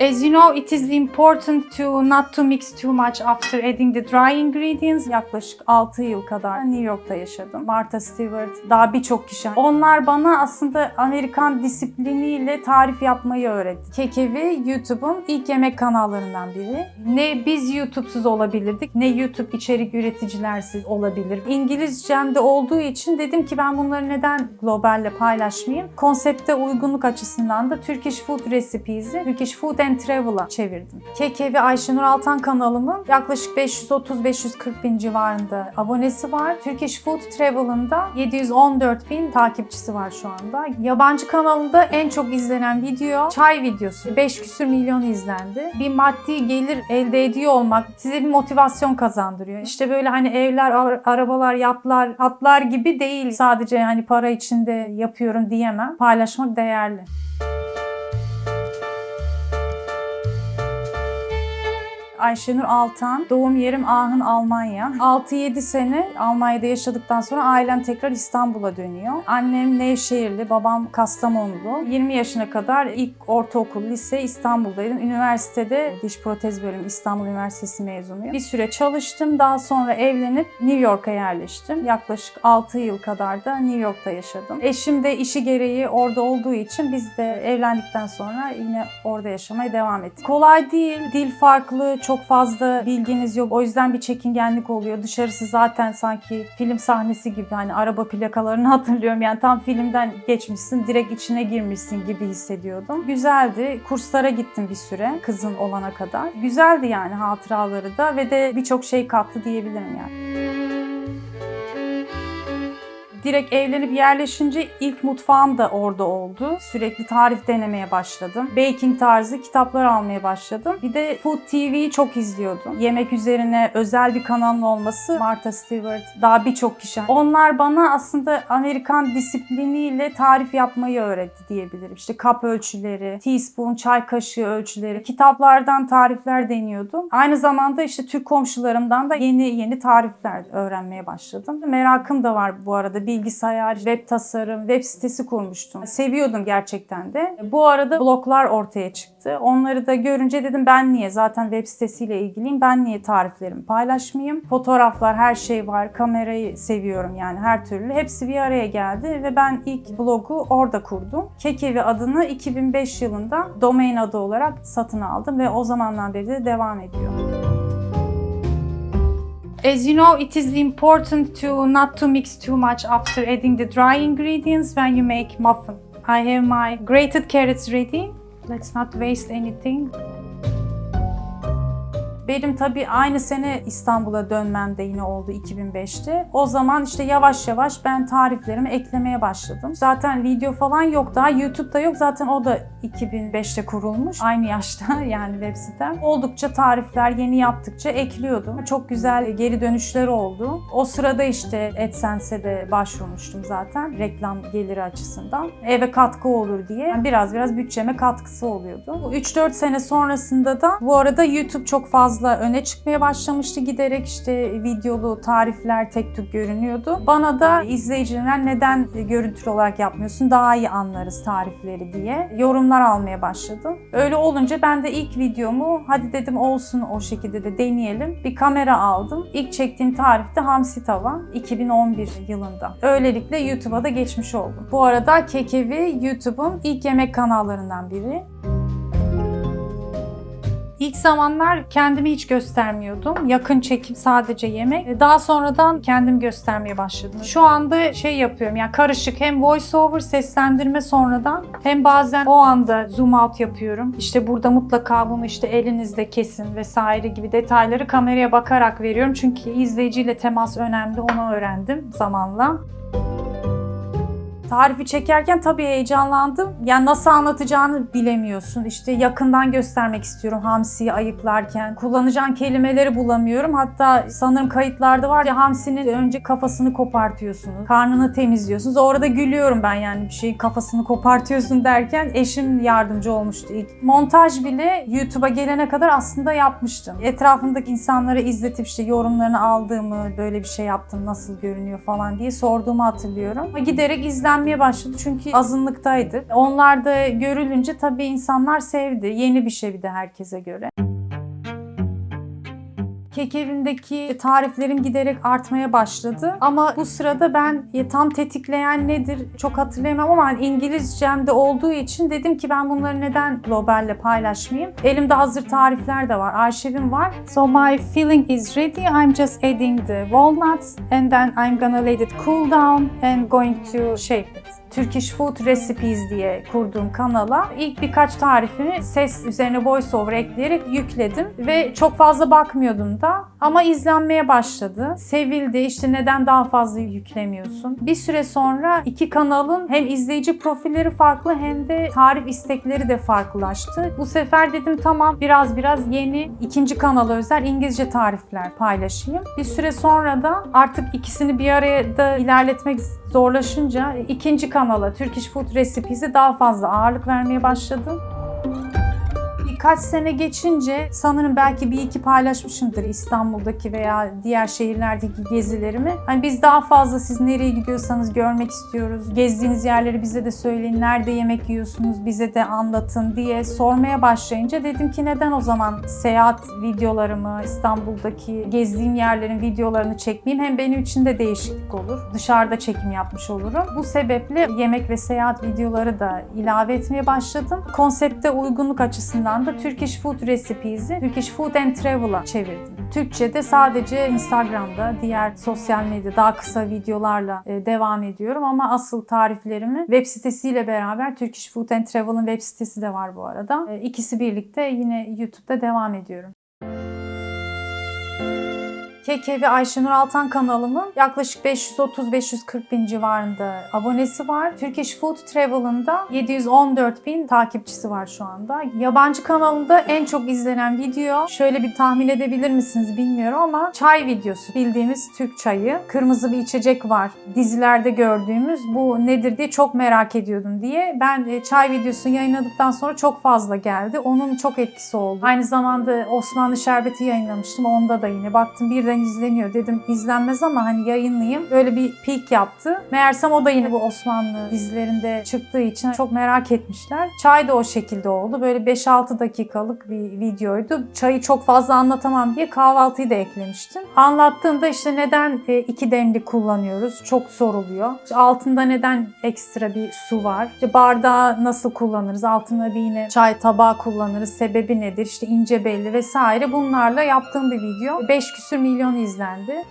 As you know, it is important to not to mix too much after adding the dry ingredients. Yaklaşık 6 yıl kadar New York'ta yaşadım. Martha Stewart, daha birçok kişi. Onlar bana aslında Amerikan disipliniyle tarif yapmayı öğretti. Kekevi YouTube'un ilk yemek kanallarından biri. Ne biz YouTube'suz olabilirdik, ne YouTube içerik üreticilersiz olabilir. İngilizcem de olduğu için dedim ki ben bunları neden globalle paylaşmayayım? Konsepte uygunluk açısından da Turkish Food Recipes'i Turkish Food and Travel'a çevirdim. Keke ve Ayşenur Altan kanalımın yaklaşık 530-540 bin civarında abonesi var. Turkish Food Travel'ın da 714 bin takipçisi var şu anda. Yabancı kanalımda en çok izlenen video çay videosu. 5 küsür milyon izlendi. Bir maddi gelir elde ediyor olmak size bir motivasyon kazandırıyor. İşte böyle hani evler, ar- arabalar, yatlar, atlar gibi değil. Sadece hani para içinde yapıyorum diyemem. Paylaşmak değerli. Ayşenur Altan. Doğum yerim Ahın, Almanya. 6-7 sene Almanya'da yaşadıktan sonra ailem tekrar İstanbul'a dönüyor. Annem Nevşehirli, babam Kastamonulu. 20 yaşına kadar ilk ortaokul, lise İstanbul'daydım. Üniversitede diş protez bölümü İstanbul Üniversitesi mezunuyum. Bir süre çalıştım. Daha sonra evlenip New York'a yerleştim. Yaklaşık 6 yıl kadar da New York'ta yaşadım. Eşim de işi gereği orada olduğu için biz de evlendikten sonra yine orada yaşamaya devam ettik. Kolay değil, dil farklı, çok fazla bilginiz yok. O yüzden bir çekingenlik oluyor. Dışarısı zaten sanki film sahnesi gibi hani araba plakalarını hatırlıyorum. Yani tam filmden geçmişsin, direkt içine girmişsin gibi hissediyordum. Güzeldi. Kurslara gittim bir süre kızın olana kadar. Güzeldi yani hatıraları da ve de birçok şey kattı diyebilirim yani. Direkt evlenip yerleşince ilk mutfağım da orada oldu. Sürekli tarif denemeye başladım. Baking tarzı kitaplar almaya başladım. Bir de Food TV'yi çok izliyordum. Yemek üzerine özel bir kanalın olması Martha Stewart, daha birçok kişi. Onlar bana aslında Amerikan disipliniyle tarif yapmayı öğretti diyebilirim. İşte kap ölçüleri, teaspoon, çay kaşığı ölçüleri, kitaplardan tarifler deniyordum. Aynı zamanda işte Türk komşularımdan da yeni yeni tarifler öğrenmeye başladım. Merakım da var bu arada bilgisayar, web tasarım, web sitesi kurmuştum. Seviyordum gerçekten de. Bu arada bloglar ortaya çıktı. Onları da görünce dedim ben niye zaten web sitesiyle ilgiliyim. Ben niye tariflerimi paylaşmayayım? Fotoğraflar, her şey var. Kamerayı seviyorum yani her türlü. Hepsi bir araya geldi ve ben ilk blogu orada kurdum. Kekevi adını 2005 yılında domain adı olarak satın aldım ve o zamandan beri de devam ediyor. As you know, it is important to not to mix too much after adding the dry ingredients when you make muffin. I have my grated carrots ready. Let's not waste anything. Benim tabii aynı sene İstanbul'a dönmem de yine oldu 2005'te. O zaman işte yavaş yavaş ben tariflerimi eklemeye başladım. Zaten video falan yok daha YouTube'da yok. Zaten o da 2005'te kurulmuş. Aynı yaşta yani web sitem. Oldukça tarifler yeni yaptıkça ekliyordum. Çok güzel geri dönüşler oldu. O sırada işte AdSense'e de başvurmuştum zaten reklam geliri açısından. Eve katkı olur diye. Yani biraz biraz bütçeme katkısı oluyordu. Bu 3-4 sene sonrasında da bu arada YouTube çok fazla öne çıkmaya başlamıştı giderek işte videolu tarifler tek tük görünüyordu. Bana da izleyiciler neden görüntülü olarak yapmıyorsun daha iyi anlarız tarifleri diye yorumlar almaya başladım. Öyle olunca ben de ilk videomu hadi dedim olsun o şekilde de deneyelim. Bir kamera aldım. İlk çektiğim tarif de hamsi tava 2011 yılında. Öylelikle YouTube'a da geçmiş oldum. Bu arada Kekevi YouTube'un ilk yemek kanallarından biri. İlk zamanlar kendimi hiç göstermiyordum. Yakın çekim sadece yemek. Daha sonradan kendim göstermeye başladım. Şu anda şey yapıyorum yani karışık hem voice over seslendirme sonradan hem bazen o anda zoom out yapıyorum. İşte burada mutlaka bunu işte elinizde kesin vesaire gibi detayları kameraya bakarak veriyorum. Çünkü izleyiciyle temas önemli onu öğrendim zamanla. Tarifi çekerken tabii heyecanlandım. Yani nasıl anlatacağını bilemiyorsun. İşte yakından göstermek istiyorum hamsiyi ayıklarken. Kullanacağın kelimeleri bulamıyorum. Hatta sanırım kayıtlarda var ya hamsinin önce kafasını kopartıyorsunuz. Karnını temizliyorsunuz. Orada gülüyorum ben yani bir şeyin kafasını kopartıyorsun derken eşim yardımcı olmuştu ilk. Montaj bile YouTube'a gelene kadar aslında yapmıştım. Etrafımdaki insanlara izletip işte yorumlarını aldığımı, böyle bir şey yaptım nasıl görünüyor falan diye sorduğumu hatırlıyorum. Giderek izlenme izlenmeye başladı çünkü azınlıktaydı. Onlar da görülünce tabii insanlar sevdi. Yeni bir şey bir de herkese göre. Kek evindeki tariflerim giderek artmaya başladı. Ama bu sırada ben ya tam tetikleyen nedir çok hatırlayamam ama hani İngilizcemde olduğu için dedim ki ben bunları neden globalle paylaşmayayım. Elimde hazır tarifler de var, arşivim var. So my filling is ready. I'm just adding the walnuts and then I'm gonna let it cool down and going to shape it. Turkish Food Recipes diye kurduğum kanala ilk birkaç tarifimi ses üzerine voiceover ekleyerek yükledim ve çok fazla bakmıyordum da ama izlenmeye başladı. Sevildi işte neden daha fazla yüklemiyorsun. Bir süre sonra iki kanalın hem izleyici profilleri farklı hem de tarif istekleri de farklılaştı. Bu sefer dedim tamam biraz biraz yeni ikinci kanala özel İngilizce tarifler paylaşayım. Bir süre sonra da artık ikisini bir araya da ilerletmek zorlaşınca ikinci kanala Turkish Food Recipes'e daha fazla ağırlık vermeye başladım. Birkaç sene geçince sanırım belki bir iki paylaşmışımdır İstanbul'daki veya diğer şehirlerdeki gezilerimi. Hani biz daha fazla siz nereye gidiyorsanız görmek istiyoruz. Gezdiğiniz yerleri bize de söyleyin. Nerede yemek yiyorsunuz bize de anlatın diye sormaya başlayınca dedim ki neden o zaman seyahat videolarımı, İstanbul'daki gezdiğim yerlerin videolarını çekmeyeyim. Hem benim için de değişiklik olur. Dışarıda çekim yapmış olurum. Bu sebeple yemek ve seyahat videoları da ilave etmeye başladım. Konsepte uygunluk açısından da Turkish Food Recipes'i Turkish Food and Travel'a çevirdim. Türkçe'de sadece Instagram'da, diğer sosyal medya daha kısa videolarla e, devam ediyorum ama asıl tariflerimi web sitesiyle beraber Turkish Food and Travel'ın web sitesi de var bu arada. E, İkisi birlikte yine YouTube'da devam ediyorum. Keke ve Ayşenur Altan kanalımın yaklaşık 530-540 bin civarında abonesi var. Turkish Food Travel'ın da 714 bin takipçisi var şu anda. Yabancı kanalımda en çok izlenen video şöyle bir tahmin edebilir misiniz bilmiyorum ama çay videosu. Bildiğimiz Türk çayı. Kırmızı bir içecek var. Dizilerde gördüğümüz bu nedir diye çok merak ediyordum diye. Ben e, çay videosunu yayınladıktan sonra çok fazla geldi. Onun çok etkisi oldu. Aynı zamanda Osmanlı Şerbeti yayınlamıştım. Onda da yine baktım birden izleniyor. Dedim izlenmez ama hani yayınlayayım. Böyle bir peak yaptı. Meğersem o da yine bu Osmanlı dizilerinde çıktığı için çok merak etmişler. Çay da o şekilde oldu. Böyle 5-6 dakikalık bir videoydu. Çayı çok fazla anlatamam diye kahvaltıyı da eklemiştim. Anlattığımda işte neden e, iki demli kullanıyoruz çok soruluyor. İşte altında neden ekstra bir su var? İşte bardağı nasıl kullanırız? Altına bir yine çay tabağı kullanırız. Sebebi nedir? İşte ince belli vesaire. Bunlarla yaptığım bir video. 5 küsür milyon izlendi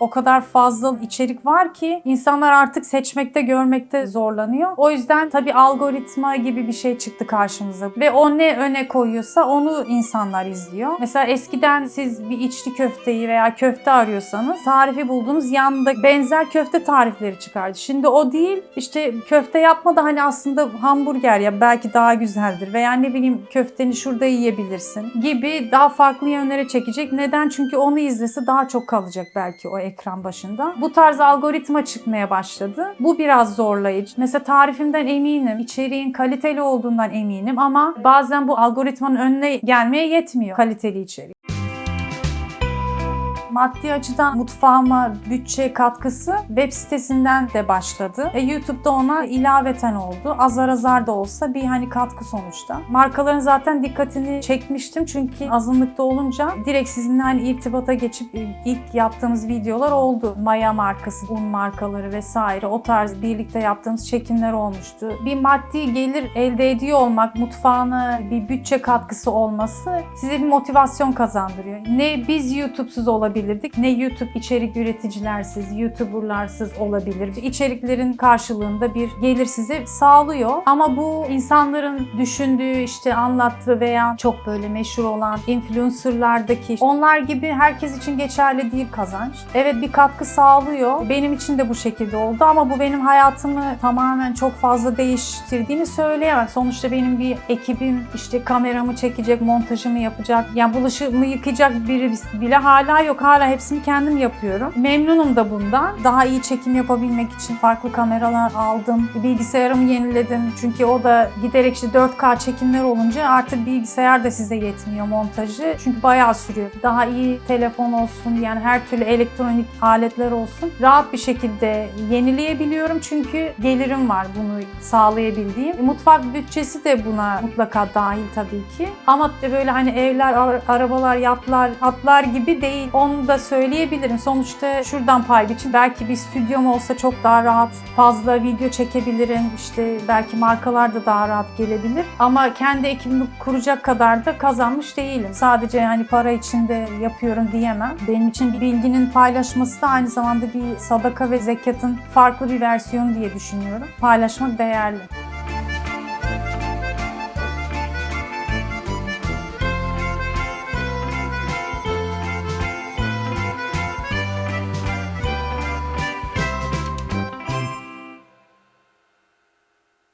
o kadar fazla içerik var ki insanlar artık seçmekte, görmekte zorlanıyor. O yüzden tabii algoritma gibi bir şey çıktı karşımıza. Ve o ne öne koyuyorsa onu insanlar izliyor. Mesela eskiden siz bir içli köfteyi veya köfte arıyorsanız tarifi bulduğunuz yanında benzer köfte tarifleri çıkardı. Şimdi o değil. İşte köfte yapma da hani aslında hamburger ya belki daha güzeldir veya ne bileyim köfteni şurada yiyebilirsin gibi daha farklı yönlere çekecek. Neden? Çünkü onu izlese daha çok kalacak belki o ekran başında. Bu tarz algoritma çıkmaya başladı. Bu biraz zorlayıcı. Mesela tarifimden eminim, içeriğin kaliteli olduğundan eminim ama bazen bu algoritmanın önüne gelmeye yetmiyor kaliteli içerik maddi açıdan mutfağıma bütçe katkısı web sitesinden de başladı. E, YouTube'da ona ilaveten oldu. Azar azar da olsa bir hani katkı sonuçta. Markaların zaten dikkatini çekmiştim çünkü azınlıkta olunca direkt sizinle hani irtibata geçip ilk yaptığımız videolar oldu. Maya markası, un markaları vesaire o tarz birlikte yaptığımız çekimler olmuştu. Bir maddi gelir elde ediyor olmak, mutfağına bir bütçe katkısı olması size bir motivasyon kazandırıyor. Ne biz YouTube'suz olabilir olabilirdik. Ne YouTube içerik üreticilersiz, YouTuber'larsız olabilir. İçeriklerin karşılığında bir gelir size sağlıyor. Ama bu insanların düşündüğü, işte anlattığı veya çok böyle meşhur olan influencerlardaki onlar gibi herkes için geçerli değil kazanç. Evet bir katkı sağlıyor. Benim için de bu şekilde oldu ama bu benim hayatımı tamamen çok fazla değiştirdiğini söyleyemem. Sonuçta benim bir ekibim işte kameramı çekecek, montajımı yapacak, yani bulaşığımı yıkayacak biri bile hala yok. Hala hala hepsini kendim yapıyorum. Memnunum da bundan. Daha iyi çekim yapabilmek için farklı kameralar aldım. Bilgisayarımı yeniledim. Çünkü o da giderek işte 4K çekimler olunca artık bilgisayar da size yetmiyor montajı. Çünkü bayağı sürüyor. Daha iyi telefon olsun yani her türlü elektronik aletler olsun. Rahat bir şekilde yenileyebiliyorum çünkü gelirim var bunu sağlayabildiğim. Mutfak bütçesi de buna mutlaka dahil tabii ki. Ama böyle hani evler, ar- arabalar, yatlar, atlar gibi değil. Da söyleyebilirim. Sonuçta şuradan pay biçin. Belki bir stüdyom olsa çok daha rahat, fazla video çekebilirim. İşte belki markalar da daha rahat gelebilir. Ama kendi ekibimi kuracak kadar da kazanmış değilim. Sadece hani para için de yapıyorum diyemem. Benim için bilginin paylaşması da aynı zamanda bir sadaka ve zekatın farklı bir versiyonu diye düşünüyorum. Paylaşmak değerli.